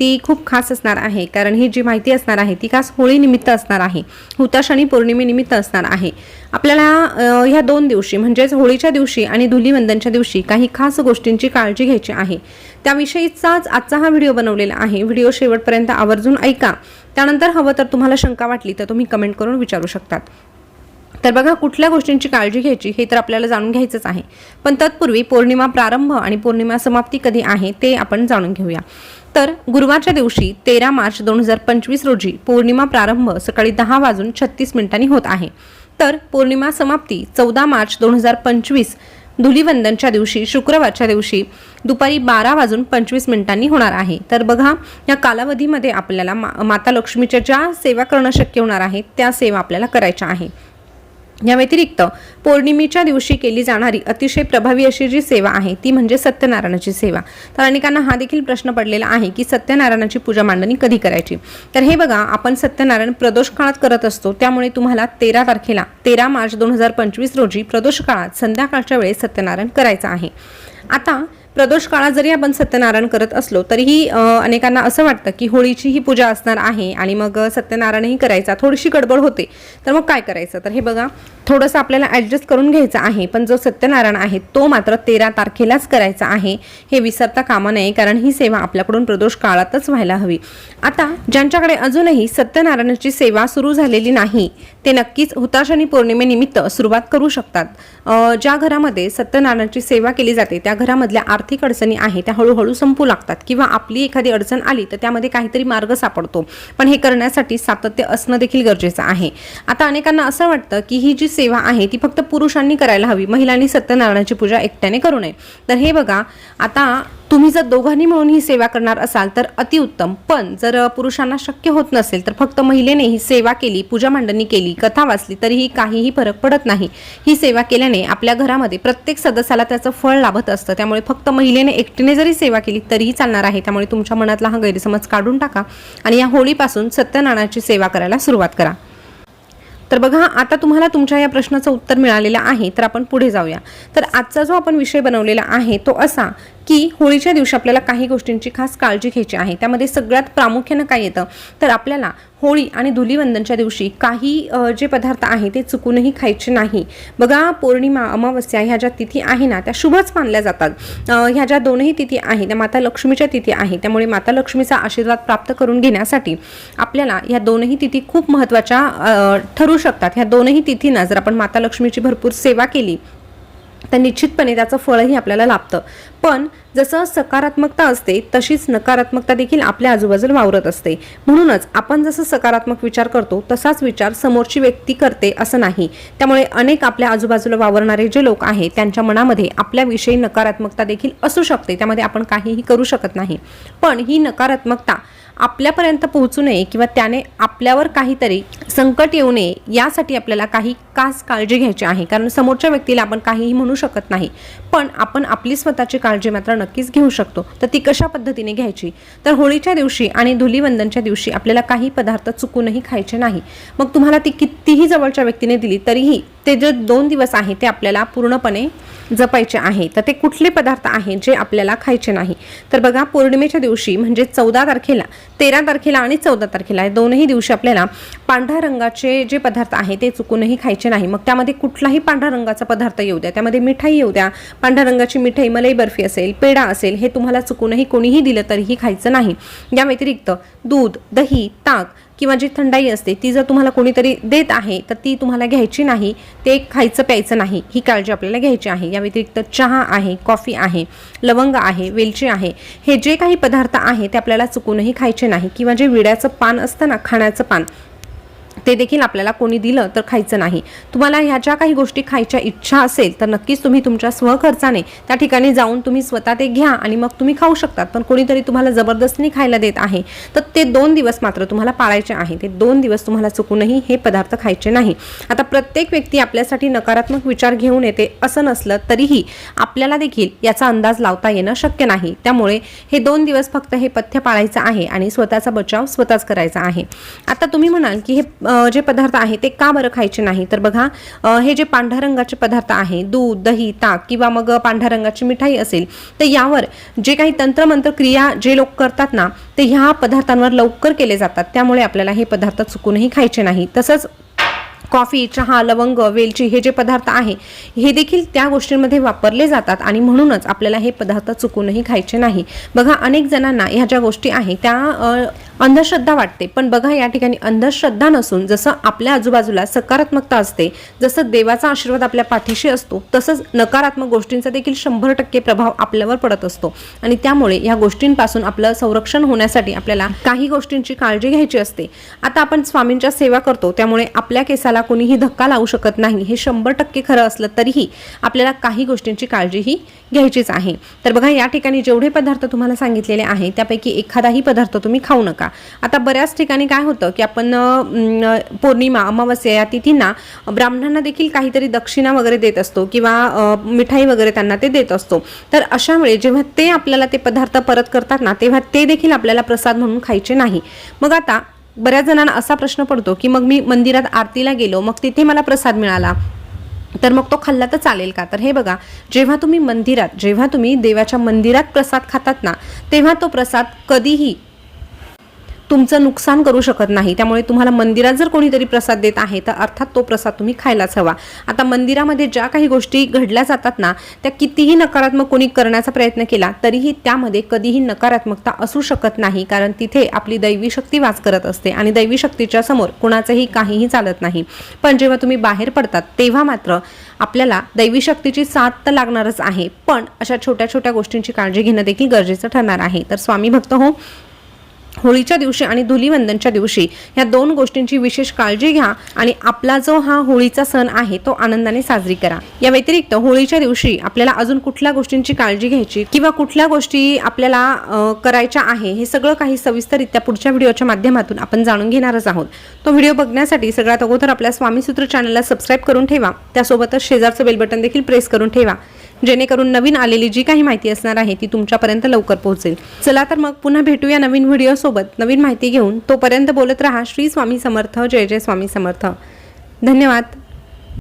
ती खूप खास असणार आहे. कारण ही जी माहिती असणार आहे ती खास होळीनिमित्त असणार आहे. हुताश आणि पौर्णिमेनिमित्त असणार आहे. आपल्याला ह्या दोन दिवशी म्हणजेच होळीच्या दिवशी आणि धुलीवंदनच्या दिवशी काही खास गोष्टींची काळजी घ्यायची आहे. त्याविषयीचाच आजचा हा व्हिडिओ बनवलेला आहे. व्हिडिओ शेवटपर्यंत आवर्जून ऐका. त्यानंतर हवं तर तुम्हाला शंका वाटली तर तुम्ही कमेंट करून विचारू शकतात. तर बघा कुठल्या गोष्टींची काळजी घ्यायची हे तर आपल्याला जाणून घ्यायचंच आहे. पण तत्पूर्वी पौर्णिमा प्रारंभ आणि पौर्णिमा समाप्ती कधी आहे ते आपण जाणून घेऊया. तर गुरुवारच्या दिवशी तेरा मार्च दोन हजार पंचवीस रोजी पौर्णिमा प्रारंभ सकाळी दहा वाजून छत्तीस मिनिटांनी होत आहे. तर पौर्णिमा समाप्ती चौदा मार्च दोन हजार पंचवीस धुलीवंदनच्या दिवशी शुक्रवारच्या दिवशी दुपारी बारा वाजून पंचवीस मिनिटांनी होणार आहे. तर बघा या कालावधीमध्ये आपल्याला मा माता लक्ष्मीच्या ज्या सेवा करणं शक्य होणार आहे त्या सेवा आपल्याला करायच्या आहे. या व्यतिरिक्त पौर्णिमेच्या दिवशी केली जाणारी अतिशय प्रभावी अशी जी सेवा आहे ती म्हणजे सत्यनारायणाची सेवा. तर अनेकांना हा देखील प्रश्न पडलेला आहे की सत्यनारायणाची पूजा मांडणी कधी करायची? तर हे बघा आपण सत्यनारायण प्रदोष काळात करत असतो त्यामुळे तुम्हाला तेरा तारखेला तेरा मार्च दोन हजार पंचवीस रोजी प्रदोष काळात संध्याकाळच्या वेळेस सत्यनारायण करायचं आहे. आता प्रदोष काळात जरी आपण सत्यनारायण करत असलो तरीही अनेकांना असं वाटतं की होळीची ही पूजा असणार आहे आणि मग सत्यनारायणही करायचा. थोडीशी गडबड होते. तर मग काय करायचं? तर हे बघा थोडंसं आपल्याला ॲडजस्ट करून घ्यायचं आहे. पण जो सत्यनारायण आहे तो मात्र तेरा तारखेलाच करायचा आहे. हे विसरता कामा नये कारण ही सेवा आपल्याकडून प्रदोष काळातच व्हायला हवी. आता ज्यांच्याकडे अजूनही सत्यनारायणाची सेवा सुरू झालेली नाही ते नक्कीच हुताश आणि पौर्णिमेनिमित्त सुरुवात करू शकतात. ज्या घरामध्ये सत्यनारायणाची सेवा केली जाते त्या घरामधल्या आर्थिक अडचणी आहे त्या हळूहळू संपू लागतात. किंवा आपली एखादी अडचण आली तर त्यामध्ये काहीतरी मार्ग सापडतो. पण हे करण्यासाठी सातत्य असणं देखील गरजेचं आहे. आता अनेकांना असं वाटतं की ही जी सेवा आहे ती फक्त पुरुषांनी करायला हवी. महिलांनी सत्यनारायणाची पूजा एकट्याने करू नये. तर हे बघा आता तुम्ही जर दोघांनी मिळून ही सेवा करणार असाल तर अतिउत्तम. पण जर पुरुषांना शक्य होत नसेल तर फक्त महिलेने ही सेवा केली पूजा मांडणी केली कथा वाचली तरीही काहीही फरक पडत नाही. ही सेवा केल्याने आपल्या घरामध्ये प्रत्येक सदस्याला त्याचं फळ लाभत असतं. त्यामुळे फक्त महिलेने एकटीने जरी सेवा केली तरीही चालणार आहे. त्यामुळे तुमच्या मनातला हा गैरसमज काढून टाका आणि या होळीपासून सत्यनारायणाची सेवा करायला सुरुवात करा. तर बघा आता तुम्हाला तुमच्या या प्रश्नाचं उत्तर मिळालेलं आहे तर आपण पुढे जाऊया. तर आजचा जो आपण विषय बनवलेला आहे तो असा की होळीच्या दिवशी आपल्याला काही गोष्टींची खास काळजी घ्यायची आहे. त्यामध्ये सगळ्यात प्रामुख्यानं काय येतं? तर आपल्याला होळी आणि धुलीवंदनच्या दिवशी काही जे पदार्थ आहे ते चुकूनही खायचे नाही. बघा पौर्णिमा अमावस्या ह्या ज्या तिथी आहे ना त्या शुभच मानल्या जातात. ह्या ज्या दोनही तिथी आहे त्या माता लक्ष्मीच्या तिथी आहे त्यामुळे माता लक्ष्मीचा आशीर्वाद प्राप्त करून घेण्यासाठी आपल्याला ह्या दोनही तिथी खूप महत्त्वाच्या ठरू शकतात. ह्या दोनही तिथींना जर आपण माता लक्ष्मीची भरपूर सेवा केली तर निश्चितपणे त्याचं फळही आपल्याला लाभतं. पण जसं सकारात्मकता असते तशीच नकारात्मकता देखील आपल्या आजूबाजूला वावरत असते. म्हणूनच आपण जसं सकारात्मक विचार करतो तसाच विचार समोरची व्यक्ती करते असं नाही. त्यामुळे अनेक आपल्या आजूबाजूला वावरणारे जे लोक आहेत त्यांच्या मनामध्ये आपल्याविषयी नकारात्मकता देखील असू शकते. त्यामध्ये आपण काहीही करू शकत नाही. पण ही नकारात्मकता आपल्यापर्यंत पोहोचू नये किंवा त्याने आपल्यावर काहीतरी संकट येऊ नये यासाठी आपल्याला काही खास काळजी घ्यायची आहे. कारण समोरच्या व्यक्तीला आपण काहीही म्हणू शकत नाही पण आपण आपली स्वतःची काळजी मात्र नक्कीच घेऊ शकतो. तर ती कशा पद्धतीने घ्यायची? तर होळीच्या दिवशी आणि धुलीवंदनच्या दिवशी आपल्याला काही पदार्थ चुकूनही खायचे नाही. मग तुम्हाला ती कितीही जवळच्या व्यक्तीने दिली तरीही ते जे दोन दिवस आहे ते आपल्याला पूर्णपणे जपायचे आहे. तर ते कुठले पदार्थ आहेत जे आपल्याला खायचे नाही? तर बघा पौर्णिमेच्या दिवशी म्हणजे चौदा तारखेला तेरा तारखेला आणि चौदा तारखेला या दोनही दिवशी आपल्याला पांढऱ्या रंगाचे जे पदार्थ आहे ते चुकूनही खायचे नाही. मग त्यामध्ये कुठलाही पांढऱ्या रंगाचा पदार्थ येऊ द्या. त्यामध्ये मिठाई येऊ द्या. पांढऱ्या रंगाची मिठाई मलई बर्फी असेल पेढा असेल हे तुम्हाला चुकूनही कोणीही दिलं तरीही खायचं नाही. या व्यतिरिक्त दूध दही ताक किंवा जी थंडाई असते ती जर तुम्हाला कोणीतरी देत आहे तर ती तुम्हाला घ्यायची नाही. ते खायचं प्यायचं नाही. ही काळजी आपल्याला घ्यायची आहे. या व्यतिरिक्त चहा आहे कॉफी आहे लवंग आहे वेलची आहे. हे जे काही पदार्थ आहे ते आपल्याला चुकूनही खायचे नाही. किंवा जे विड्याचं पान असतं ना खाण्याचं पान ते देखील आपल्याला कोणी दिलं तर खायचं नाही. तुम्हाला ह्या ज्या काही गोष्टी खायच्या इच्छा असेल तर नक्कीच तुम्ही तुमच्या स्वखर्चाने त्या ठिकाणी जाऊन तुम्ही स्वतः ते घ्या आणि मग तुम्ही खाऊ शकतात. पण कोणीतरी तुम्हाला जबरदस्तीने खायला देत आहे तर ते दोन दिवस मात्र तुम्हाला पाळायचे आहे. ते दोन दिवस तुम्हाला चुकूनही हे पदार्थ खायचे नाही. आता प्रत्येक व्यक्ती आपल्यासाठी नकारात्मक विचार घेऊन येते असं नसलं तरीही आपल्याला देखील याचा अंदाज लावता येणं शक्य नाही. त्यामुळे हे दोन दिवस फक्त हे पथ्य पाळायचं आहे आणि स्वतःचा बचाव स्वतःच करायचा आहे. आता तुम्ही म्हणाल की हे जे पदार्थ आहे ते का बरं खायचे नाही? तर बघा हे जे पांढऱ्या रंगाचे पदार्थ आहे दूध दही ताक किंवा मग पांढऱ्या रंगाची मिठाई असेल तर यावर जे काही तंत्रमंत्र क्रिया जे लोक करतात ना ते ह्या पदार्थांवर लवकर केले जातात. त्यामुळे आपल्याला हे पदार्थ चुकूनही खायचे नाही. तसंच कॉफी चहा लवंग वेलची हे जे पदार्थ आहे हे देखील त्या गोष्टींमध्ये वापरले जातात आणि म्हणूनच आपल्याला हे पदार्थ चुकूनही खायचे नाही. बघा अनेक जणांना ह्या ज्या गोष्टी आहेत त्या अंधश्रद्धा वाटते. पण बघा या ठिकाणी अंधश्रद्धा नसून जसं आपल्या आजूबाजूला सकारात्मकता असते जसं देवाचा आशीर्वाद आपल्या पाठीशी असतो तसंच नकारात्मक गोष्टींचा देखील शंभर टक्के प्रभाव आपल्यावर पडत असतो. आणि त्यामुळे या गोष्टींपासून आपलं संरक्षण होण्यासाठी आपल्याला काही गोष्टींची काळजी घ्यायची असते. आता आपण स्वामींच्या सेवा करतो त्यामुळे आपल्या केसाला कोणीही धक्का लावू शकत नाही. हे शंभर टक्के खरं असलं तरीही आपल्याला काही गोष्टींची काळजीही घ्यायचीच आहे. तर बघा या ठिकाणी जेवढे पदार्थ तुम्हाला सांगितलेले आहे त्यापैकी एखादाही पदार्थ तुम्ही खाऊ नका. आता बऱ्याच ठिकाणी काय होतं की आपण पौर्णिमा अमावस्या या तिथींना ब्राह्मणांना देखील काहीतरी दक्षिणा वगैरे देत असतो किंवा मिठाई वगैरे त्यांना ते देत असतो. तर अशा वेळी जेव्हा ते आपल्याला ते पदार्थ परत करतात ना तेव्हा ते देखील आपल्याला प्रसाद म्हणून खायचे नाही. मग आता बऱ्याच जणांना असा प्रश्न पडतो की मग मी मंदिरात आरतीला गेलो मग तिथे मला प्रसाद मिळाला तर मग तो खाल्ला तर चालेल का? तर हे बघा जेव्हा तुम्ही मंदिरात जेव्हा तुम्ही देवाच्या मंदिरात प्रसाद खातात ना तेव्हा तो प्रसाद कधीही तुमचं नुकसान करू शकत नाही. त्यामुळे तुम्हाला मंदिरात जर कोणीतरी प्रसाद देत आहे तर अर्थात तो प्रसाद तुम्ही खायलाच हवा. आता मंदिरामध्ये ज्या काही गोष्टी घडल्या जातात ना त्या कितीही नकारात्मक कोणी करण्याचा प्रयत्न केला तरीही त्यामध्ये कधीही नकारात्मकता असू शकत नाही कारण तिथे आपली दैवी शक्ती वास करत असते आणि दैवी शक्तीच्या समोर कुणाचंही काहीही चालत नाही. पण जेव्हा तुम्ही बाहेर पडतात तेव्हा मात्र आपल्याला दैवी शक्तीची साथ तर लागणारच आहे पण अशा छोट्या छोट्या गोष्टींची काळजी घेणं देखील गरजेचं ठरणार आहे. तर स्वामी भक्त हो होळीच्या दिवशी आणि धुलीवंदनच्या दिवशी ह्या दोन गोष्टींची विशेष काळजी घ्या आणि आपला जो हा होळीचा सण आहे तो आनंदाने साजरी करा. या व्यतिरिक्त होळीच्या दिवशी आपल्याला अजून कुठल्या गोष्टींची काळजी घ्यायची किंवा कुठल्या गोष्टी आपल्याला करायच्या आहे हे सगळं काही सविस्तररित्या पुढच्या व्हिडिओच्या माध्यमातून आपण जाणून घेणारच आहोत. तो व्हिडिओ बघण्यासाठी सगळ्यात अगोदर आपल्या स्वामीसूत्र चॅनलला सबस्क्राईब करून ठेवा. त्यासोबतच शेजारचं बेल बटन देखील प्रेस करून ठेवा. जेणेकरून नवीन आलेली जी काही माहिती असणार आहे ती तुमच्यापर्यंत लवकर पोहोचेल. चला तर मग पुन्हा भेटूया नवीन व्हिडिओ सोबत नवीन माहिती घेऊन तोपर्यंत बोलत राहा श्री स्वामी समर्थ जय जय स्वामी समर्थ. धन्यवाद.